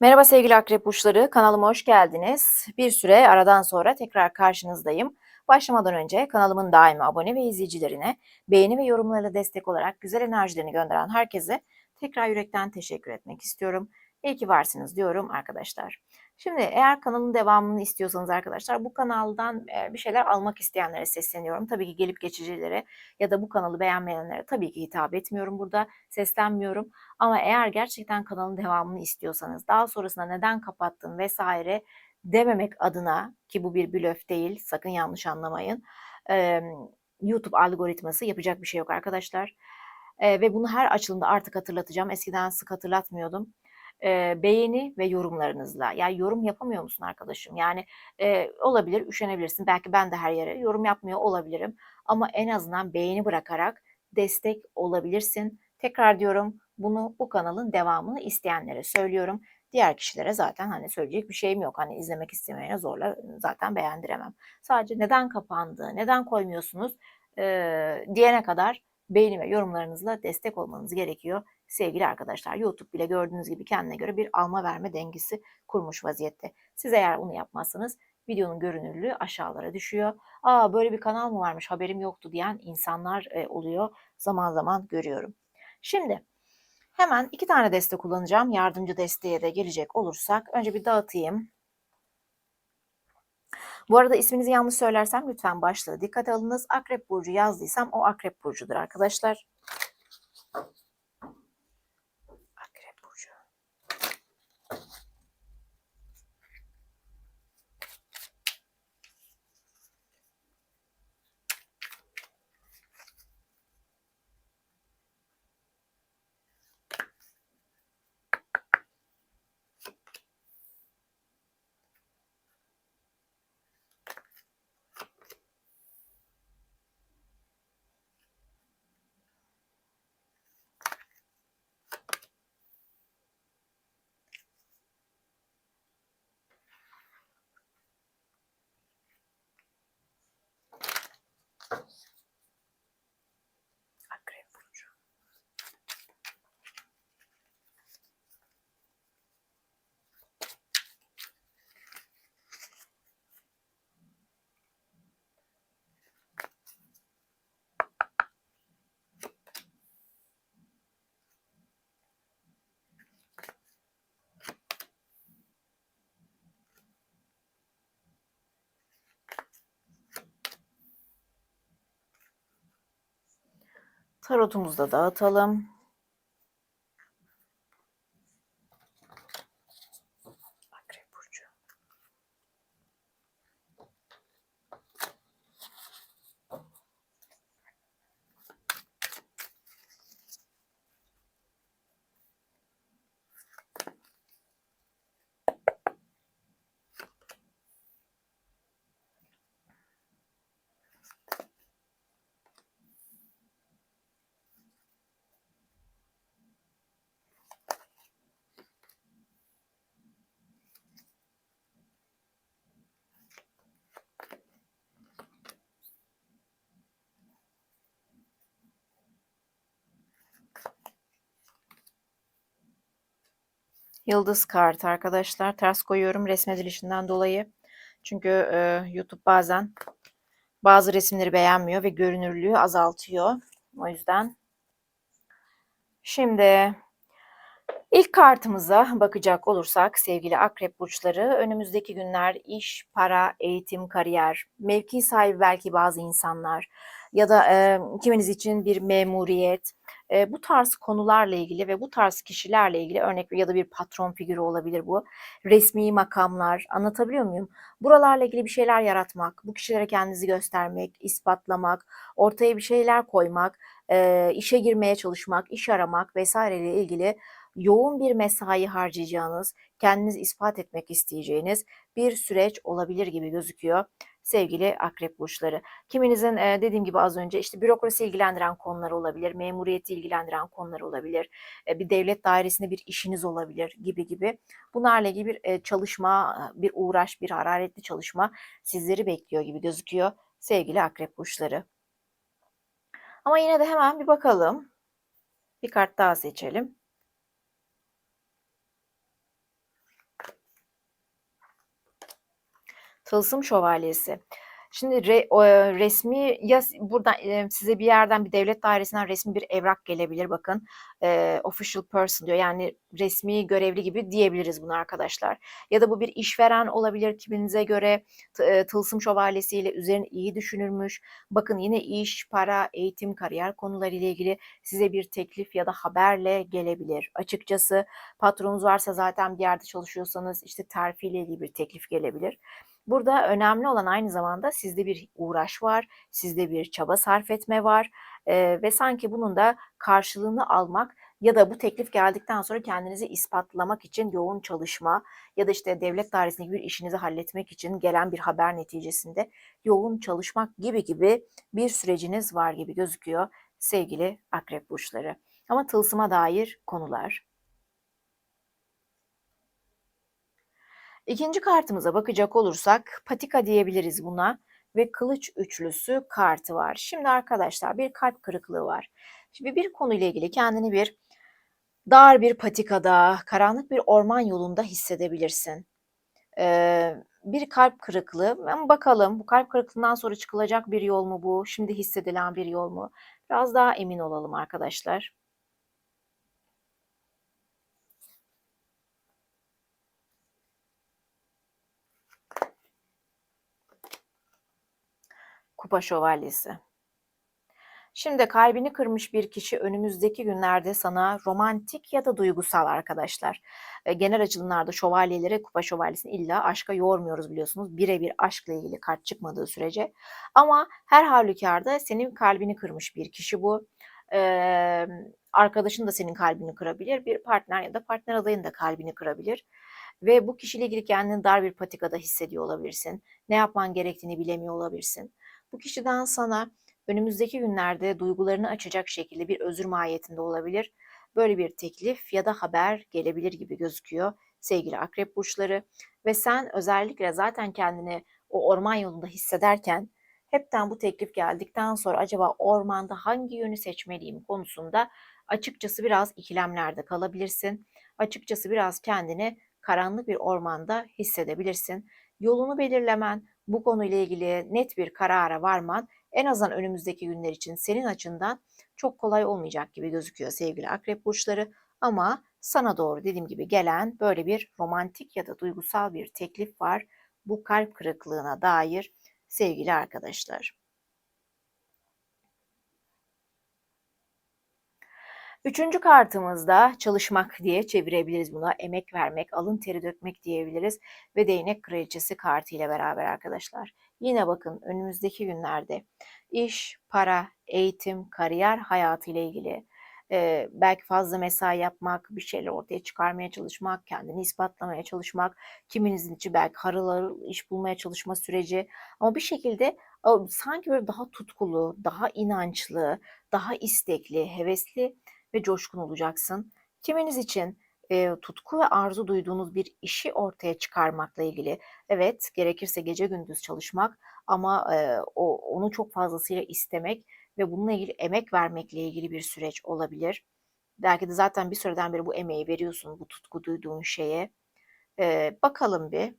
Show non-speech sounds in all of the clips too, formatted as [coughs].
Merhaba sevgili akrep burçları, kanalıma hoş geldiniz. Bir süre aradan sonra tekrar karşınızdayım. Başlamadan önce kanalımın daimi abone ve izleyicilerine beğeni ve yorumlarla destek olarak güzel enerjilerini gönderen herkese tekrar yürekten teşekkür etmek istiyorum. İyi ki varsınız diyorum arkadaşlar. Şimdi eğer kanalın devamını istiyorsanız arkadaşlar bu kanaldan bir şeyler almak isteyenlere sesleniyorum. Tabii ki gelip geçicilere ya da bu kanalı beğenmeyenlere tabii ki hitap etmiyorum burada, seslenmiyorum. Ama eğer gerçekten kanalın devamını istiyorsanız, daha sonrasında neden kapattın vesaire dememek adına ki bu bir blöf değil, sakın yanlış anlamayın. YouTube algoritması yapacak bir şey yok arkadaşlar. ve bunu her açılımda artık hatırlatacağım. Eskiden sık hatırlatmıyordum e, beğeni ve yorumlarınızla. Yani yorum yapamıyor musun arkadaşım? Yani e, olabilir, üşenebilirsin. Belki ben de her yere yorum yapmıyor olabilirim. Ama en azından beğeni bırakarak destek olabilirsin. Tekrar diyorum bunu bu kanalın devamını isteyenlere söylüyorum. Diğer kişilere zaten hani söyleyecek bir şeyim yok. Hani izlemek istemeyene zorla zaten beğendiremem. Sadece neden kapandı, neden koymuyorsunuz e, diyene kadar beğeni ve yorumlarınızla destek olmanız gerekiyor sevgili arkadaşlar. YouTube bile gördüğünüz gibi kendine göre bir alma verme dengesi kurmuş vaziyette. Siz eğer bunu yapmazsanız videonun görünürlüğü aşağılara düşüyor. Aa böyle bir kanal mı varmış haberim yoktu diyen insanlar e, oluyor. Zaman zaman görüyorum. Şimdi hemen iki tane deste kullanacağım. Yardımcı desteğe de gelecek olursak önce bir dağıtayım. Bu arada isminizi yanlış söylersem lütfen başlığı dikkat alınız. Akrep Burcu yazdıysam o Akrep Burcu'dur arkadaşlar. Tarotumuzu da dağıtalım. Yıldız kartı arkadaşlar. Ters koyuyorum resmedilişinden dolayı. Çünkü e, YouTube bazen bazı resimleri beğenmiyor ve görünürlüğü azaltıyor. O yüzden. Şimdi ilk kartımıza bakacak olursak sevgili akrep burçları önümüzdeki günler iş, para, eğitim, kariyer, mevki sahibi belki bazı insanlar ya da e, kiminiz için bir memuriyet, e, bu tarz konularla ilgili ve bu tarz kişilerle ilgili örnek ya da bir patron figürü olabilir bu. Resmi makamlar anlatabiliyor muyum? Buralarla ilgili bir şeyler yaratmak, bu kişilere kendinizi göstermek, ispatlamak, ortaya bir şeyler koymak, e, işe girmeye çalışmak, iş aramak vesaireyle ilgili yoğun bir mesai harcayacağınız, kendiniz ispat etmek isteyeceğiniz bir süreç olabilir gibi gözüküyor sevgili akrep burçları. Kiminizin dediğim gibi az önce işte bürokrasi ilgilendiren konular olabilir, memuriyeti ilgilendiren konular olabilir, bir devlet dairesinde bir işiniz olabilir gibi gibi. Bunlarla ilgili bir çalışma, bir uğraş, bir hararetli çalışma sizleri bekliyor gibi gözüküyor sevgili akrep burçları. Ama yine de hemen bir bakalım. Bir kart daha seçelim. Tılsım şövalyesi. Şimdi re, e, resmi ya buradan e, size bir yerden bir devlet dairesinden resmi bir evrak gelebilir bakın. E, official person diyor. Yani resmi görevli gibi diyebiliriz bunu arkadaşlar. Ya da bu bir işveren olabilir kiminize göre e, tılsım şövalyesiyle üzerine iyi düşünülmüş. Bakın yine iş, para, eğitim, kariyer konuları ile ilgili size bir teklif ya da haberle gelebilir. Açıkçası patronunuz varsa zaten bir yerde çalışıyorsanız işte terfiyle ilgili bir teklif gelebilir. Burada önemli olan aynı zamanda sizde bir uğraş var, sizde bir çaba sarf etme var e, ve sanki bunun da karşılığını almak ya da bu teklif geldikten sonra kendinizi ispatlamak için yoğun çalışma ya da işte devlet dairesindeki bir işinizi halletmek için gelen bir haber neticesinde yoğun çalışmak gibi gibi bir süreciniz var gibi gözüküyor sevgili akrep burçları. Ama tılsıma dair konular, İkinci kartımıza bakacak olursak patika diyebiliriz buna ve kılıç üçlüsü kartı var. Şimdi arkadaşlar bir kalp kırıklığı var. Şimdi bir konuyla ilgili kendini bir dar bir patikada, karanlık bir orman yolunda hissedebilirsin. Ee, bir kalp kırıklığı. Ben bakalım bu kalp kırıklığından sonra çıkılacak bir yol mu bu? Şimdi hissedilen bir yol mu? Biraz daha emin olalım arkadaşlar. Kupa Şövalyesi. Şimdi kalbini kırmış bir kişi önümüzdeki günlerde sana romantik ya da duygusal arkadaşlar. E, genel açılımlarda şövalyelere kupa şövalyesini illa aşka yormuyoruz biliyorsunuz. Birebir aşkla ilgili kart çıkmadığı sürece. Ama her halükarda senin kalbini kırmış bir kişi bu. Ee, arkadaşın da senin kalbini kırabilir. Bir partner ya da partner adayın da kalbini kırabilir. Ve bu kişiyle ilgili kendini dar bir patikada hissediyor olabilirsin. Ne yapman gerektiğini bilemiyor olabilirsin. Bu kişiden sana önümüzdeki günlerde duygularını açacak şekilde bir özür mahiyetinde olabilir. Böyle bir teklif ya da haber gelebilir gibi gözüküyor sevgili akrep burçları. Ve sen özellikle zaten kendini o orman yolunda hissederken hepten bu teklif geldikten sonra acaba ormanda hangi yönü seçmeliyim konusunda açıkçası biraz ikilemlerde kalabilirsin. Açıkçası biraz kendini karanlık bir ormanda hissedebilirsin. Yolunu belirlemen, bu konuyla ilgili net bir karara varman en azından önümüzdeki günler için senin açından çok kolay olmayacak gibi gözüküyor sevgili akrep burçları. Ama sana doğru dediğim gibi gelen böyle bir romantik ya da duygusal bir teklif var bu kalp kırıklığına dair sevgili arkadaşlar. Üçüncü kartımızda çalışmak diye çevirebiliriz buna. Emek vermek, alın teri dökmek diyebiliriz. Ve değnek kraliçesi kartı ile beraber arkadaşlar. Yine bakın önümüzdeki günlerde iş, para, eğitim, kariyer hayatı ile ilgili e, belki fazla mesai yapmak, bir şeyler ortaya çıkarmaya çalışmak, kendini ispatlamaya çalışmak, kiminizin için belki harıl harıl iş bulmaya çalışma süreci ama bir şekilde sanki böyle daha tutkulu, daha inançlı, daha istekli, hevesli ve coşkun olacaksın. Kiminiz için e, tutku ve arzu duyduğunuz bir işi ortaya çıkarmakla ilgili. Evet, gerekirse gece gündüz çalışmak ama e, o onu çok fazlasıyla istemek ve bununla ilgili emek vermekle ilgili bir süreç olabilir. Belki de zaten bir süreden beri bu emeği veriyorsun, bu tutku duyduğun şeye. E, bakalım bir.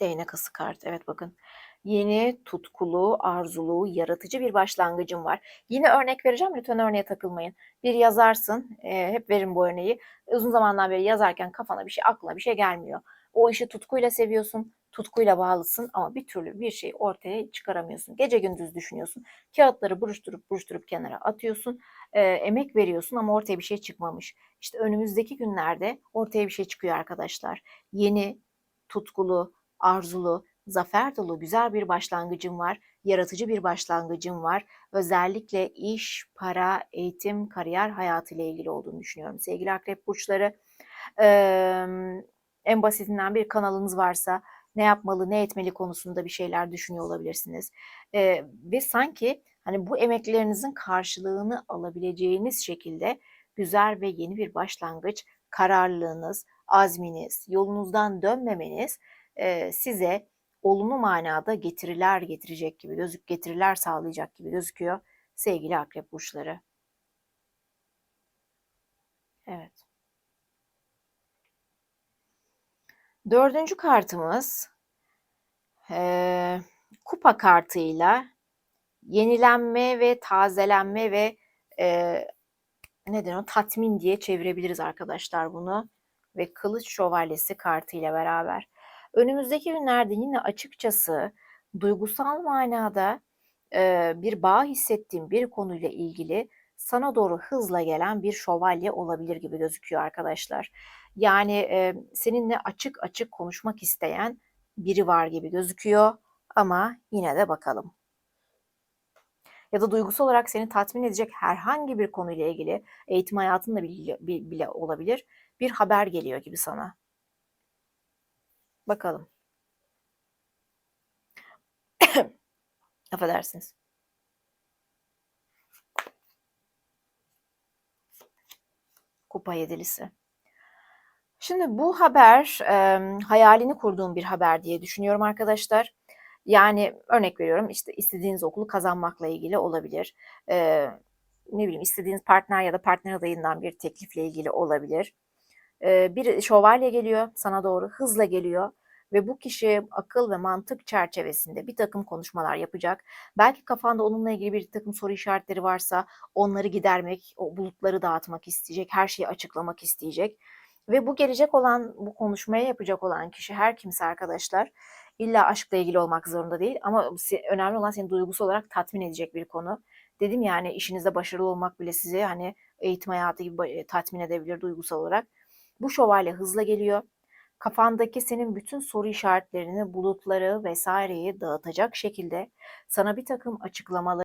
Değnek ası kartı. Evet bakın. Yeni, tutkulu, arzulu, yaratıcı bir başlangıcım var. Yine örnek vereceğim. Lütfen örneğe takılmayın. Bir yazarsın. E, hep verin bu örneği. Uzun zamandan beri yazarken kafana bir şey, aklına bir şey gelmiyor. O işi tutkuyla seviyorsun. Tutkuyla bağlısın ama bir türlü bir şey ortaya çıkaramıyorsun. Gece gündüz düşünüyorsun. Kağıtları buruşturup buruşturup kenara atıyorsun. E, emek veriyorsun ama ortaya bir şey çıkmamış. İşte önümüzdeki günlerde ortaya bir şey çıkıyor arkadaşlar. Yeni, tutkulu, arzulu, zafer dolu güzel bir başlangıcım var. Yaratıcı bir başlangıcım var. Özellikle iş, para, eğitim, kariyer hayatı ile ilgili olduğunu düşünüyorum. Sevgili akrep burçları, ee, en basitinden bir kanalınız varsa ne yapmalı, ne etmeli konusunda bir şeyler düşünüyor olabilirsiniz. Ee, ve sanki hani bu emeklerinizin karşılığını alabileceğiniz şekilde güzel ve yeni bir başlangıç, kararlılığınız, azminiz, yolunuzdan dönmemeniz size olumlu manada getiriler getirecek gibi gözük getiriler sağlayacak gibi gözüküyor sevgili akrep burçları. Evet. Dördüncü kartımız eee, kupa kartıyla yenilenme ve tazelenme ve eee neden o tatmin diye çevirebiliriz arkadaşlar bunu ve kılıç şövalyesi kartıyla beraber. Önümüzdeki günlerde yine açıkçası duygusal manada eee, bir bağ hissettiğim bir konuyla ilgili sana doğru hızla gelen bir şövalye olabilir gibi gözüküyor arkadaşlar. Yani eee, seninle açık açık konuşmak isteyen biri var gibi gözüküyor ama yine de bakalım. Ya da duygusal olarak seni tatmin edecek herhangi bir konuyla ilgili eğitim hayatınla bile olabilir bir haber geliyor gibi sana. Bakalım. [coughs] Affedersiniz. Kupa yedilisi. Şimdi bu haber e, hayalini kurduğum bir haber diye düşünüyorum arkadaşlar. Yani örnek veriyorum işte istediğiniz okulu kazanmakla ilgili olabilir. E, ne bileyim istediğiniz partner ya da partner adayından bir teklifle ilgili olabilir. E, bir şövalye geliyor sana doğru hızla geliyor ve bu kişi akıl ve mantık çerçevesinde bir takım konuşmalar yapacak. Belki kafanda onunla ilgili bir takım soru işaretleri varsa onları gidermek, o bulutları dağıtmak isteyecek, her şeyi açıklamak isteyecek. Ve bu gelecek olan, bu konuşmaya yapacak olan kişi her kimse arkadaşlar illa aşkla ilgili olmak zorunda değil ama önemli olan seni duygusal olarak tatmin edecek bir konu. Dedim yani işinizde başarılı olmak bile sizi hani eğitim hayatı gibi tatmin edebilir duygusal olarak. Bu şövalye hızla geliyor. Kafandaki senin bütün soru işaretlerini, bulutları vesaireyi dağıtacak şekilde sana bir takım açıklamaları